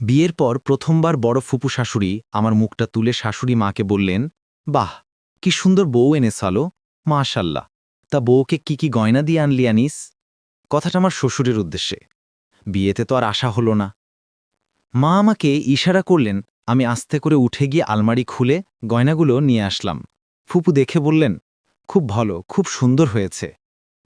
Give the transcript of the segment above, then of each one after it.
বিয়ের পর প্রথমবার বড় ফুপু শাশুড়ি আমার মুখটা তুলে শাশুড়ি মাকে বললেন, বাহ, কি সুন্দর বউ এনে সালো মাশাল্লাহ। তা বউকে কি কি গয়না দিয়ে আনলি আনিস? কথাটা আমার শ্বশুরের উদ্দেশ্যে। বিয়েতে তো আর আশা হলো না। মা আমাকে ইশারা করলেন, আমি আস্তে করে উঠে গিয়ে আলমারি খুলে গয়নাগুলো নিয়ে আসলাম। ফুপু দেখে বললেন, খুব ভালো, খুব সুন্দর হয়েছে।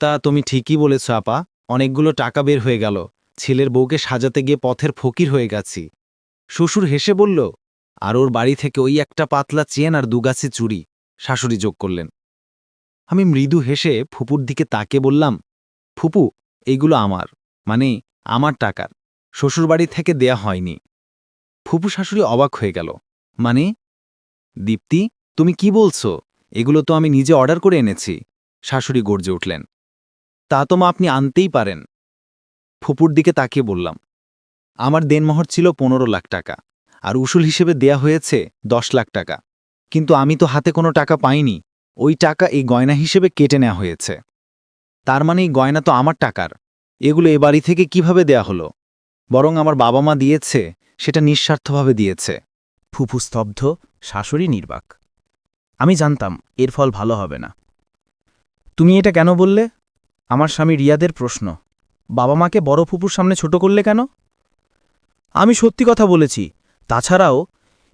তা তুমি ঠিকই বলেছ আপা, অনেকগুলো টাকা বের হয়ে গেল। ছেলের বউকে সাজাতে গিয়ে পথের ফকির হয়ে গেছি। শ্বশুর হেসে বলল, আর ওর বাড়ি থেকে ওই একটা পাতলা চেন আর দুগাছি চুড়ি। শাশুড়ি যোগ করলেন। আমি মৃদু হেসে ফুপুর দিকে তাকে বললাম, ফুপু এইগুলো আমার। মানে আমার টাকার। শ্বশুরবাড়ি থেকে দেয়া হয়নি। ফুপু শাশুড়ি অবাক হয়ে গেল মানে? দীপ্তি, তুমি কি বলছো? এগুলো তো আমি নিজে অর্ডার করে এনেছি। শাশুড়ি গর্জে উঠলেন, তা তো মা আপনি আনতেই পারেন। ফুপুর দিকে তাকিয়ে বললাম, আমার দেনমোহর ছিল পনেরো লাখ টাকা, আর উসুল হিসেবে দেয়া হয়েছে দশ লাখ টাকা। কিন্তু আমি তো হাতে কোনো টাকা পাইনি, ওই টাকা এই গয়না হিসেবে কেটে নেওয়া হয়েছে। তার মানে এই গয়না তো আমার টাকার, এগুলো এ বাড়ি থেকে কীভাবে দেয়া হলো? বরং আমার বাবা মা দিয়েছে, সেটা নিঃস্বার্থভাবে দিয়েছে। ফুফু স্তব্ধ, শাশুড়ি নির্বাক। আমি জানতাম, এর ফল ভালো হবে না। তুমি এটা কেন বললে? আমার স্বামী রিয়াদের প্রশ্ন। বাবা মাকে বড় ফুপুর সামনে ছোট করলে কেন? আমি সত্যি কথা বলেছি, তাছাড়াও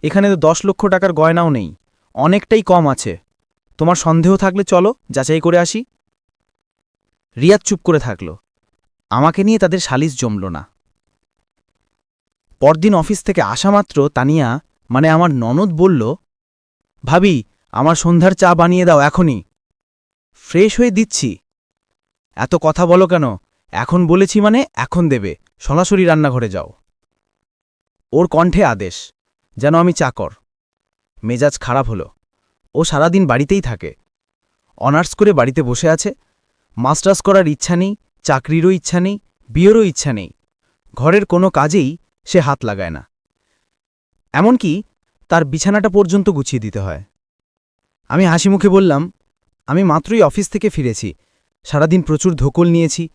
এখানে তো দশ লক্ষ টাকার গয়নাও নেই, অনেকটাই কম আছে। তোমার সন্দেহ থাকলে চলো, যাচাই করে আসি। রিয়াদ চুপ করে থাকল, আমাকে নিয়ে তাদের সালিশ জমল না। পরদিন অফিস থেকে আসা মাত্র তানিয়া মানে আমার ননদ বলল, ভাবি, আমার সন্ধ্যার চা বানিয়ে দাও এখনই। ফ্রেশ হয়ে দিচ্ছি। এত কথা বলো কেন? এখন বলেছি মানে এখন দেবে। সরাসরি রান্নাঘরে যাও। ওর কণ্ঠে আদেশ, যেন আমি চাকর। মেজাজ খারাপ হলো। ও সারাদিন বাড়িতেই থাকে। অনার্স করে বাড়িতে বসে আছে। মাস্টার্স করার ইচ্ছা নেই, চাকরিরও ইচ্ছা নেই, বিয়েরও ইচ্ছা নেই। ঘরের কোনো কাজেই সে হাত লাগায় না। এমনকি তার বিছানাটা পর্যন্ত গুছিয়ে দিতে হয়। আমি হাসি মুখে বললাম, আমি মাত্রই অফিস থেকে ফিরেছি। সারাদিন প্রচুর ধোকল নিয়েছি।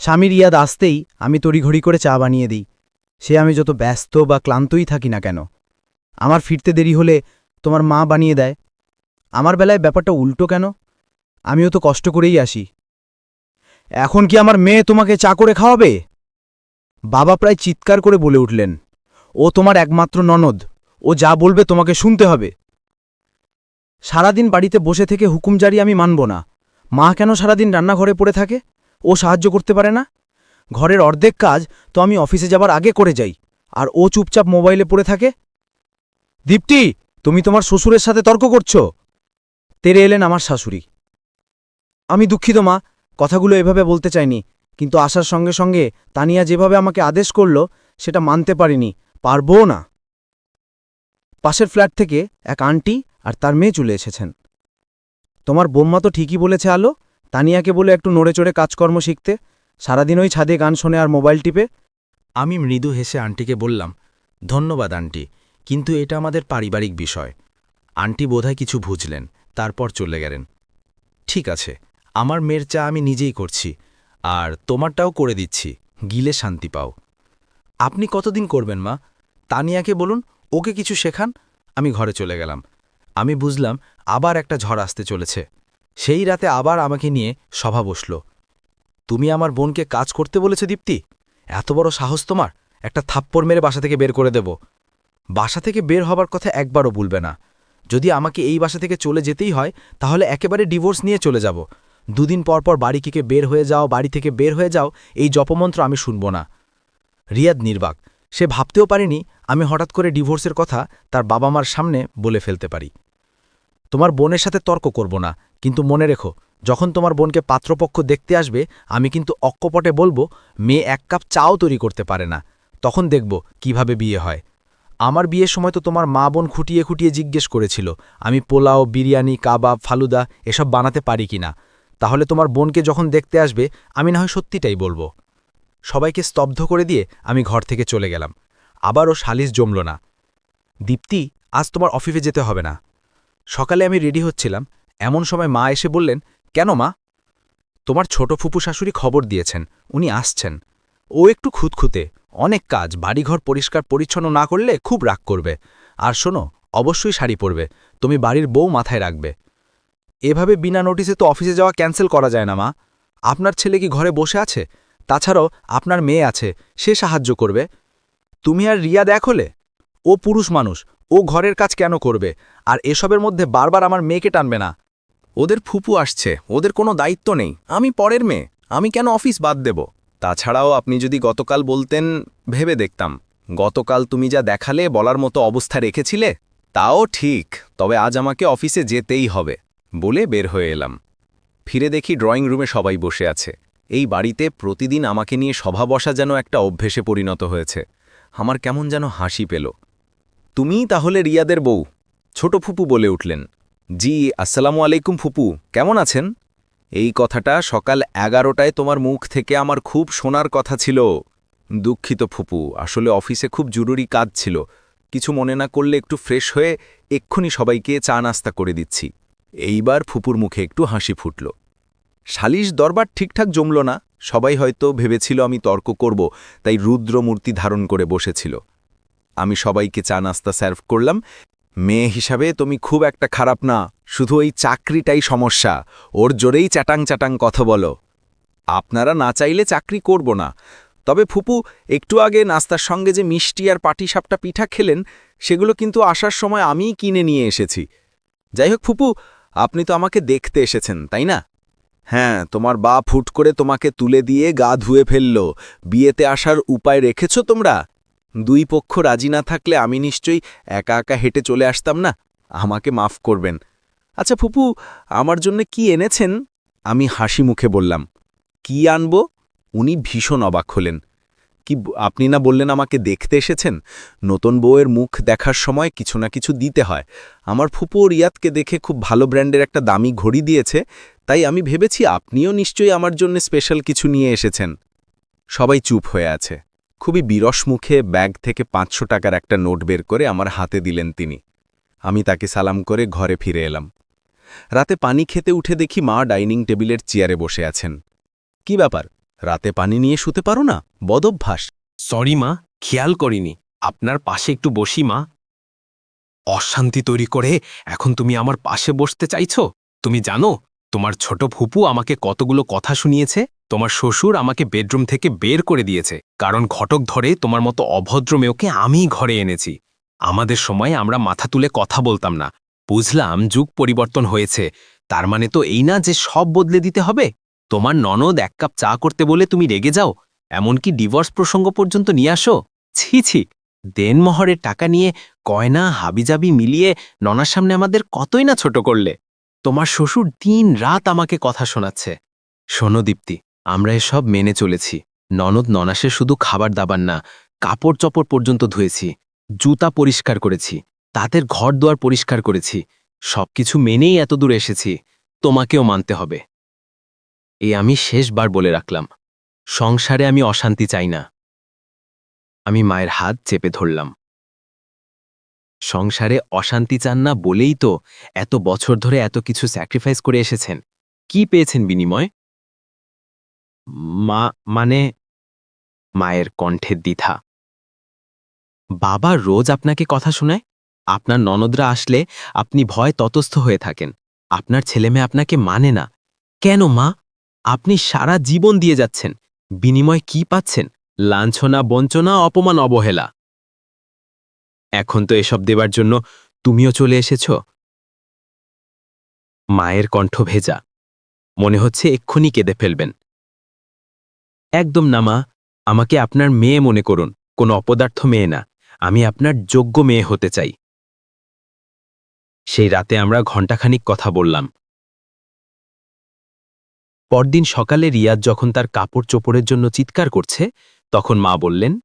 স্বামীর ইয়াদ আসতেই আমি তড়িঘড়ি করে চা বানিয়ে দিই। সে আমি যত ব্যস্ত বা ক্লান্তই থাকি না কেন। আমার ফিরতে দেরি হলে তোমার মা বানিয়ে দেয়। আমার বেলায় ব্যাপারটা উল্টো কেন? আমিও তো কষ্ট করেই আসি। এখন কি আমার মেয়ে তোমাকে চা করে খাওয়াবে? বাবা প্রায় চিৎকার করে বলে উঠলেন, ও তোমার একমাত্র ননদ। ও যা বলবে তোমাকে শুনতে হবে। সারাদিন বাড়িতে বসে থেকে হুকুম জারি আমি মানব না। মা কেন সারাদিন রান্নাঘরে পড়ে থাকে? ও সাহায্য করতে পারে না? ঘরের অর্ধেক কাজ তো আমি অফিসে যাবার আগে করে যাই, আর ও চুপচাপ মোবাইলে পড়ে থাকে। দীপ্তি, তুমি তোমার শ্বশুরের সাথে তর্ক করছ? তেরে এলেন আমার শাশুড়ি। আমি দুঃখিত, মা, কথাগুলো এভাবে বলতে চাইনি, কিন্তু আসার সঙ্গে সঙ্গে তানিয়া যেভাবে আমাকে আদেশ করল, সেটা মানতে পারিনি, পারবও না। পাশের ফ্ল্যাট থেকে এক আন্টি আর তার মেয়ে চলে এসেছেন। তোমার বোম্মা তো ঠিকই বলেছে আলো তানিয়াকে বলে একটু নড়ে চড়ে কাজকর্ম শিখতে সারাদিন ওই ছাদে গান শোনে আর মোবাইল টিপে। আমি মৃদু হেসে আন্টিকে বললাম, ধন্যবাদ, আন্টি, কিন্তু এটা আমাদের পারিবারিক বিষয়। আন্টি বোধহয় কিছু বুঝলেন তারপর চলে গেলেন। ঠিক আছে, আমার মেয়ের চা আমি নিজেই করছি, আর তোমারটাও করে দিচ্ছি, গিলে শান্তি পাও। আপনি কতদিন করবেন, মা? তানিয়াকে বলুন, ওকে কিছু শেখান, আমি ঘরে চলে গেলাম। আমি বুঝলাম, আবার একটা ঝড় আসতে চলেছে। সেই রাতে আবার আমাকে নিয়ে সভা বসল। তুমি আমার বোনকে কাজ করতে বলেছে, দীপ্তি? এত বড় সাহস তোমার? একটা থাপ্পড় মেরে বাসা থেকে বের করে দেব। বাসা থেকে বের হবার কথা একবারও বলবে না। যদি আমাকে এই বাসা থেকে চলে যেতেই হয়, তাহলে একেবারে ডিভোর্স নিয়ে চলে যাব। দুদিন পর পর বাড়ি বের হয়ে যাও, বাড়ি থেকে বের হয়ে যাও, এই জপমন্ত্র আমি শুনব না। রিয়াদ নির্বাক, সে ভাবতেও পারেনি আমি হঠাৎ করে ডিভোর্সের কথা তার বাবা মার সামনে বলে ফেলতে পারি। তোমার বোনের সাথে তর্ক করব না কিন্তু মনে রেখো, যখন তোমার বোনকে পাত্রপক্ষ দেখতে আসবে, আমি কিন্তু অক্কপটে বলব, মেয়ে এক কাপ চাও তৈরি করতে পারে না। তখন দেখব কীভাবে বিয়ে হয়। আমার বিয়ের সময় তো তোমার মা বোন খুঁটিয়ে খুঁটিয়ে জিজ্ঞেস করেছিল, আমি পোলাও, বিরিয়ানি, কাবাব, ফালুদা এসব বানাতে পারি কি না তাহলে তোমার বোনকে যখন দেখতে আসবে, আমি না হয় সত্যিটাই বলব। সবাইকে স্তব্ধ করে দিয়ে আমি ঘর থেকে চলে গেলাম। আবারও সালিশ জমল না। দীপ্তি, আজ তোমার অফিসে যেতে হবে না। সকালে আমি রেডি হচ্ছিলাম এমন সময় মা এসে বললেন, কেন মা? তোমার ছোট ফুপু শাশুড়ি খবর দিয়েছেন, উনি আসছেন। ও একটু খুঁতখুঁতে, অনেক কাজ, বাড়িঘর পরিষ্কার পরিচ্ছন্ন না করলে খুব রাগ করবে। আর শোনো, অবশ্যই শাড়ি পরবে, তুমি বাড়ির বউ মাথায় রাখবে। এভাবে বিনা নোটিসে তো অফিসে যাওয়া ক্যান্সেল করা যায় না মা। আপনার ছেলে কি ঘরে বসে আছে? তাছাড়াও আপনার মেয়ে আছে, সে সাহায্য করবে। তুমি আর রিয়া দেখলে ও পুরুষ মানুষ, ও ঘরের কাজ কেন করবে? আর এসবের মধ্যে বারবার আমার মেয়েকে টানবে না। ওদের ফুপু আসছে, ওদের কোনো দায়িত্ব নেই। আমি পরের মেয়ে, আমি কেন অফিস বাদ দেব? তাছাড়াও আপনি যদি গতকাল বলতেন, ভেবে দেখতাম। গতকাল তুমি যা দেখালে, বলার মতো অবস্থা রেখেছিলে, তাও ঠিক, তবে আজ আমাকে অফিসে যেতেই হবে, বলে বের হয়ে এলাম। ফিরে দেখি ড্রয়িং রুমে সবাই বসে আছে। এই বাড়িতে প্রতিদিন আমাকে নিয়ে সভা বসা যেন একটা অভ্যেসে পরিণত হয়েছে। আমার কেমন যেন হাসি পেল। তুমিই তাহলে রিয়াদের বউ, ছোট ফুপু বলে উঠলেন। জি, আসসালামু আলাইকুম ফুপু। কেমন আছেন? এই কথাটা সকাল এগারোটায় তোমার মুখ থেকে আমার খুব শোনার কথা ছিল। দুঃখিত ফুপু, আসলে অফিসে খুব জরুরি কাজ ছিল। কিছু মনে না করলে একটু ফ্রেশ হয়ে এক্ষুনি সবাইকে চা নাস্তা করে দিচ্ছি। এইবার ফুপুর মুখে একটু হাসি ফুটল। সালিশ দরবার ঠিকঠাক জমল না? সবাই হয়তো ভেবেছিল আমি তর্ক করব, তাই রুদ্রমূর্তি ধারণ করে বসেছিল। আমি সবাইকে চা নাস্তা সার্ভ করলাম। মেয়ে হিসাবে তুমি খুব একটা খারাপ না, শুধু ওই চাকরিটাই সমস্যা, ওর জোরেই চ্যাটাং চ্যাটাং কথা বলো। আপনারা না চাইলে চাকরি করব না। তবে ফুপু, একটু আগে নাস্তার সঙ্গে যে মিষ্টি আর পাটিসাপটা পিঠা খেলেন, সেগুলো কিন্তু আসার সময় আমিই কিনে নিয়ে এসেছি। যাই হোক ফুপু, আপনি তো আমাকে দেখতে এসেছেন, তাই না? হ্যাঁ তোমার বা ফুট করে তোমাকে তুলে দিয়ে গা ধুয়ে ফেলল। বিয়েতে আসার উপায় রেখেছ তোমরা? দুই পক্ষ রাজি না থাকলে আমি নিশ্চয়ই একা একা হেঁটে চলে আসতাম না? আমাকে মাফ করবেন। আচ্ছা ফুপু, আমার জন্য কি এনেছেন? আমি হাসি মুখে বললাম, কি আনব? উনি ভীষণ অবাক হলেন। কি আপনি না বললেন আমাকে দেখতে এসেছেন? নতুন বউয়ের মুখ দেখার সময় কিছু না কিছু দিতে হয়। আমার ফুপু রিয়াদকে দেখে খুব ভালো ব্র্যান্ডের একটা দামি ঘড়ি দিয়েছে, তাই আমি ভেবেছি আপনিও নিশ্চয়ই আমার জন্য স্পেশাল কিছু নিয়ে এসেছেন। সবাই চুপ হয়ে আছে। খুবই বিরস মুখে ব্যাগ থেকে পাঁচশো টাকার একটা নোট বের করে আমার হাতে দিলেন তিনি। আমি তাকে সালাম করে ঘরে ফিরে এলাম। রাতে পানি খেতে উঠে দেখি মা ডাইনিং টেবিলের চেয়ারে বসে আছেন। কি ব্যাপার? রাতে পানি নিয়ে শুতে পারো না? বদভ্যাস। সরি মা, খেয়াল করিনি। আপনার পাশে একটু বসি মা। অশান্তি তৈরি করে এখন তুমি আমার পাশে বসতে চাইছো? তুমি জানো, তোমার ছোট ফুপু আমাকে কতগুলো কথা শুনিয়েছে? তোমার শ্বশুর আমাকে বেডরুম থেকে বের করে দিয়েছে, কারণ ঘটক ধরে তোমার মতো অভদ্র মেয়েকে আমিই ঘরে এনেছি। আমাদের সময় আমরা মাথা তুলে কথা বলতাম না। বুঝলাম যুগ পরিবর্তন হয়েছে, তার মানে তো এই না যে সব বদলে দিতে হবে? তোমার ননদ এক কাপ চা করতে বলে তুমি রেগে যাও, এমনকি ডিভোর্স প্রসঙ্গ পর্যন্ত নিয়ে আসো? ছি ছি, দেনমহরের টাকা নিয়ে কয়না হাবিজাবি মিলিয়ে ননার সামনে আমাদের কতই না ছোট করলে? তোমার শ্বশুর দিন রাত আমাকে কথা শোনাচ্ছে। শোনো দীপ্তি আমরা এসব মেনে চলেছি। ননদ ননাসে শুধু খাবার দাবার না কাপড় চপড় পর্যন্ত ধুয়েছি, জুতা পরিষ্কার করেছি তাদের ঘর দুয়ার পরিষ্কার করেছি, সবকিছু মেনেই এত এতদূর এসেছি, তোমাকেও মানতে হবে। এই আমি শেষবার বলে রাখলাম, সংসারে আমি অশান্তি চাই না। আমি মায়ের হাত চেপে ধরলাম। সংসারে অশান্তি চান না বলেই তো এত বছর ধরে এত কিছু স্যাক্রিফাইস করে এসেছেন। কি পেয়েছেন বিনিময়? মা মানে মায়ের কণ্ঠের দ্বিধা। বাবা রোজ আপনাকে কথা শোনায়? আপনার ননদরা আসলে আপনি ভয় ততস্থ হয়ে থাকেন। আপনার ছেলেমেয়ে আপনাকে মানে না। কেন মা? আপনি সারা জীবন দিয়ে যাচ্ছেন। বিনিময় কি পাচ্ছেন? লাঞ্ছনা, বঞ্চনা, অপমান, অবহেলা। এখন তো এসব দেবার জন্য তুমিও চলে এসেছ। মায়ের কণ্ঠ ভেজা। মনে হচ্ছে এক্ষুনি কেঁদে ফেলবেন। একদম না, মা। আমাকে আপনার মেয়ে মনে করুন। কোনো অপদার্থ মেয়ে না। আমি আপনার যোগ্য মেয়ে হতে চাই। সেই রাতে আমরা ঘণ্টাখানিক কথা বললাম। পরদিন সকালে রিয়াদ যখন তার কাপড় চোপড়ের জন্য চিৎকার করছে, তখন মা বললেন,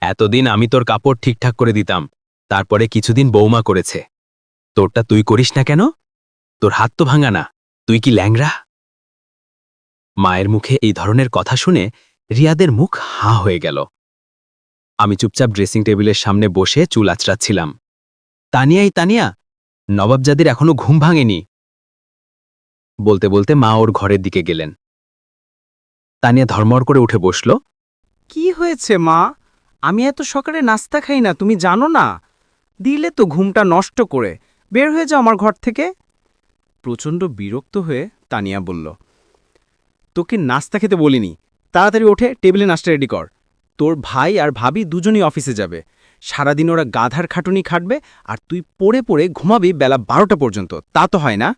এতদিন আমি তোর কাপড় ঠিকঠাক করে দিতাম। তারপরে কিছুদিন বৌমা করেছে। তোরটা তুই করিস না কেন? তোর হাত তো ভাঙা না। তুই কি ল্যাংরা মায়ের মুখে এই ধরনের কথা শুনে রিয়াদের মুখ হাঁ হয়ে গেল। আমি চুপচাপ ড্রেসিং টেবিলের সামনে বসে চুল আচড়াচ্ছিলাম। তানিয়াই, তানিয়া, নবাবজাদের এখনও ঘুম ভাঙেনি। বলতে বলতে মা ওর ঘরের দিকে গেলেন। তানিয়া ধর্মর করে উঠে বসল। কি হয়েছে, মা? আমি এত সকালে নাস্তা খাই না, তুমি জানো না? দিলে তো ঘুমটা নষ্ট করে। বের হয়ে যাও আমার ঘর থেকে। প্রচণ্ড বিরক্ত হয়ে তানিয়া বলল তোকে নাস্তা খেতে বলিনি। তাড়াতাড়ি ওঠে, টেবিলে নাস্তা রেডি কর। তোর ভাই আর ভাবি দুজনই অফিসে যাবে। সারাদিন ওরা গাধার খাটুনি খাটবে আর তুই পড়ে পড়ে ঘুমাবি বেলা বারোটা পর্যন্ত। তা তো হয় না।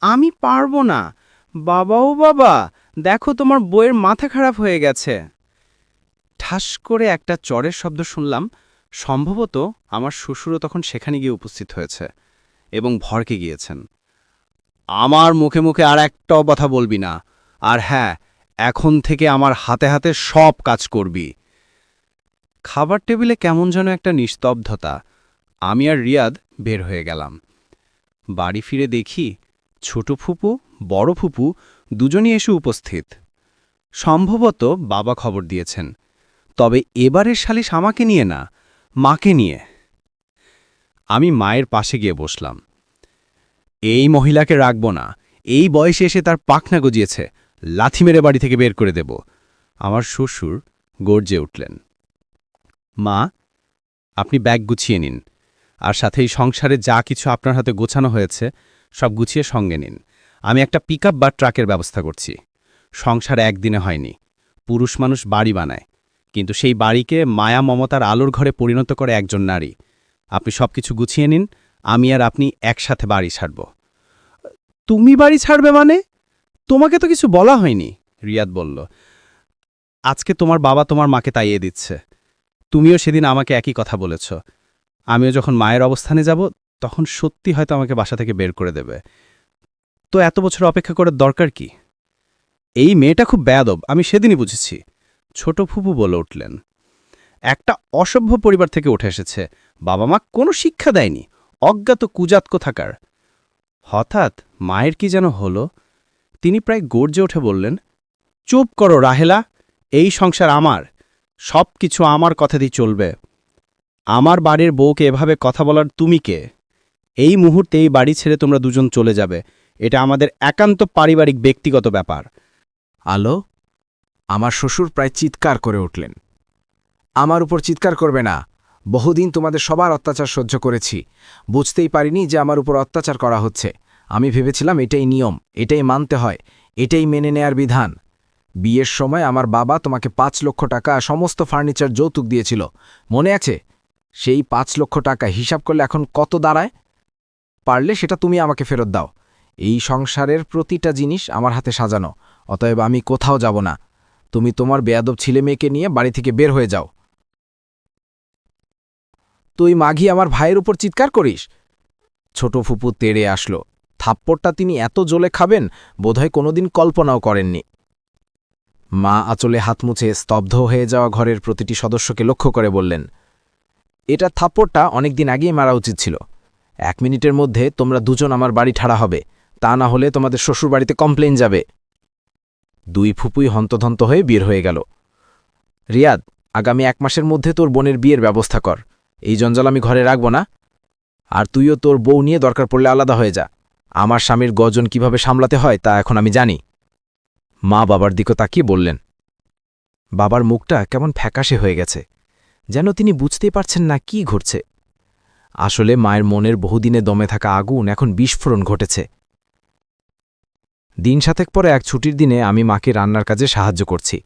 আমি পারব না। বাবাও বাবা, দেখো তোমার বইয়ের মাথা খারাপ হয়ে গেছে। ঠাস করে একটা চরের শব্দ শুনলাম। সম্ভবত আমার শ্বশুরও তখন সেখানে গিয়ে উপস্থিত হয়েছে এবং ভরকে গিয়েছেন। আমার মুখে মুখে আর একটাও কথা বলবি না। আর হ্যাঁ এখন থেকে আমার হাতে হাতে সব কাজ করবি। খাবার টেবিলে কেমন যেন একটা নিস্তব্ধতা। আমি আর রিয়াদ বের হয়ে গেলাম। বাড়ি ফিরে দেখি ছোট ফুপু, বড় ফুপু দুজনই এসে উপস্থিত। সম্ভবত বাবা খবর দিয়েছেন। তবে এবারের সালিশ আমাকে নিয়ে না, মাকে নিয়ে। আমি মায়ের পাশে গিয়ে বসলাম। এই মহিলাকে রাখব না। এই বয়সে এসে তার পাখনা গজিয়েছে। লাথি মেরে বাড়ি থেকে বের করে দেব। আমার শ্বশুর গর্জে উঠলেন। মা, আপনি ব্যাগ গুছিয়ে নিন আর সাথে এই সংসারে যা কিছু আপনার হাতে গোছানো হয়েছে সব গুছিয়ে সঙ্গে নিন। আমি একটা পিকআপ বা ট্রাকের ব্যবস্থা করছি। সংসার একদিনে হয়নি। পুরুষ মানুষ বাড়ি বানায়। কিন্তু সেই বাড়িকে মায়া মমতার আলোর ঘরে পরিণত করে একজন নারী। আপনি সব কিছু গুছিয়ে নিন, আমি আর আপনি একসাথে বাড়ি ছাড়ব। তুমি বাড়ি ছাড়বে মানে? তোমাকে তো কিছু বলা হয়নি। রিয়াদ বলল, আজকে তোমার বাবা তোমার মাকে তাইয়ে দিচ্ছে। তুমিও সেদিন আমাকে একই কথা বলেছ। আমিও যখন মায়ের অবস্থানে যাব, তখন সত্যি হয়তো আমাকে বাসা থেকে বের করে দেবে। তো এত বছর অপেক্ষা করার দরকার কি? এই মেয়েটা খুব ব্যাদব, আমি সেদিনই বুঝেছি। ছোট ফুপু বলে উঠলেন, একটা অসভ্য পরিবার থেকে উঠে এসেছে। বাবা মা কোনো শিক্ষা দেয়নি, অজ্ঞাত কুজাত কোথাকার হঠাৎ মায়ের কি যেন হলো? তিনি প্রায় গর্জে উঠে বললেন, চুপ করো রাহেলা, এই সংসার আমার, সব কিছু আমার কথাতেই চলবে। আমার বাড়ির বউকে এভাবে কথা বলার তুমি কে? এই মুহূর্তে এই বাড়ি ছেড়ে তোমরা দুজন চলে যাবে। এটা আমাদের একান্ত পারিবারিক ব্যক্তিগত ব্যাপার। আলো, আমার শ্বশুর প্রায় চিৎকার করে উঠলেন। আমার উপর চিৎকার করবে না। বহুদিন তোমাদের সবার অত্যাচার সহ্য করেছি। বুঝতেই পারিনি যে আমার উপর অত্যাচার করা হচ্ছে। আমি ভেবেছিলাম এটাই নিয়ম, এটাই মানতে হয়, এটাই মেনে নেয়ার বিধান। বিয়ের সময় আমার বাবা তোমাকে পাঁচ লক্ষ টাকা সমস্ত ফার্নিচার যৌতুক দিয়েছিল। মনে আছে? সেই পাঁচ লক্ষ টাকা হিসাব করলে এখন কত দাঁড়ায়? পারলে সেটা তুমি আমাকে ফেরত দাও। এই সংসারের প্রতিটা জিনিস আমার হাতে সাজানো, অতএব আমি কোথাও যাব না। তুমি তোমার বেয়াদব ছেলে মেয়েকে নিয়ে বাড়ি থেকে বের হয়ে যাও। তুই মাঘি আমার ভাইয়ের উপর চিৎকার করিস? ছোট ফুপু তেড়ে আসলো। থাপ্পড়টা তিনি এত জোলে খাবেন, বোধহয় কোনোদিন কল্পনাও করেননি। মা আঁচলে হাত মুছে স্তব্ধ হয়ে যাওয়া ঘরের প্রতিটি সদস্যকে লক্ষ্য করে বললেন, এটা থাপ্পড়টা অনেকদিন আগেই মারা উচিত ছিল। এক মিনিটের মধ্যে তোমরা দুজন আমার বাড়ি ঠাড়া হবে। তা না হলে তোমাদের শ্বশুরবাড়িতে কমপ্লেন যাবে। দুই ফুপুই হন্তধন্ত হয়ে বের হয়ে গেল। রিয়াদ, আগামী এক মাসের মধ্যে তোর বোনের বিয়ের ব্যবস্থা কর। এই জঞ্জাল আমি ঘরে রাখব না। আর তুইও তোর বউ নিয়ে দরকার পড়লে আলাদা হয়ে যা। আমার স্বামীর গজন কীভাবে সামলাতে হয় তা এখন আমি জানি। মা বাবার দিকে তাকিয়ে বললেন, বাবার মুখটা কেমন ফ্যাকাশে হয়ে গেছে, যেন তিনি বুঝতেই পারছেন না কি ঘটছে। আসলে মায়ের মনের বহুদিনে দমে থাকা আগুন এখন বিস্ফোরণ ঘটেছে। দিন সাতেক পরে এক ছুটির দিনে আমি মাকে রান্নার কাজে সাহায্য করছি।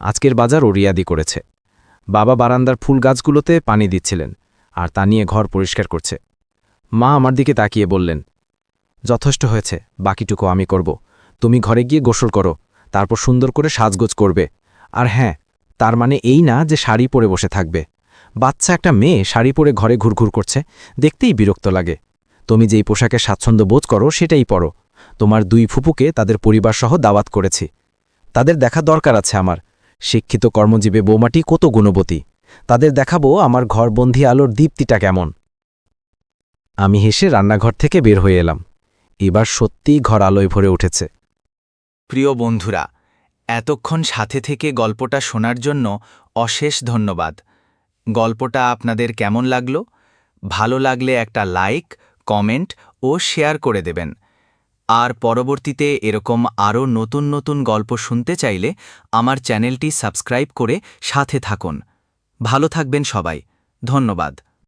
আজকের বাজার ওরিয়াদি করেছে। বাবা বারান্দার ফুল গাছগুলোতে পানি দিচ্ছিলেন আর তা নিয়ে ঘর পরিষ্কার করছে। মা আমার দিকে তাকিয়ে বললেন যথেষ্ট হয়েছে, বাকিটুকু আমি করব। তুমি ঘরে গিয়ে গোসল করো, তারপর সুন্দর করে সাজগোজ করবে। আর হ্যাঁ তার মানে এই না যে শাড়ি পরে বসে থাকবে। বাচ্চা একটা মেয়ে শাড়ি পরে ঘরে ঘুরঘুর করছে, দেখতেই বিরক্ত লাগে। তুমি যেই পোশাকে স্বাচ্ছন্দ্য বোধ করো, সেটাই পরো। তোমার দুই ফুপুকে তাদের পরিবারসহ দাওয়াত করেছি। তাদের দেখা দরকার আছে আমার। শিক্ষিত কর্মজীবে বৌমাটি কত গুণবতী। তাদের দেখাবো আমার ঘরবন্ধী আলোর দীপ্তিটা কেমন। আমি হেসে রান্নাঘর থেকে বের হয়ে এলাম। এবার সত্যিই ঘর আলোয় ভরে উঠেছে। প্রিয় বন্ধুরা, এতক্ষণ সাথে থেকে গল্পটা শোনার জন্য অশেষ ধন্যবাদ। গল্পটা আপনাদের কেমন লাগল? ভালো লাগলে একটা লাইক, কমেন্ট ও শেয়ার করে দেবেন। আর পরবর্তীতে এরকম আরও নতুন নতুন গল্প শুনতে চাইলে আমার চ্যানেলটি সাবস্ক্রাইব করে সাথে থাকুন। ভালো থাকবেন সবাই। ধন্যবাদ।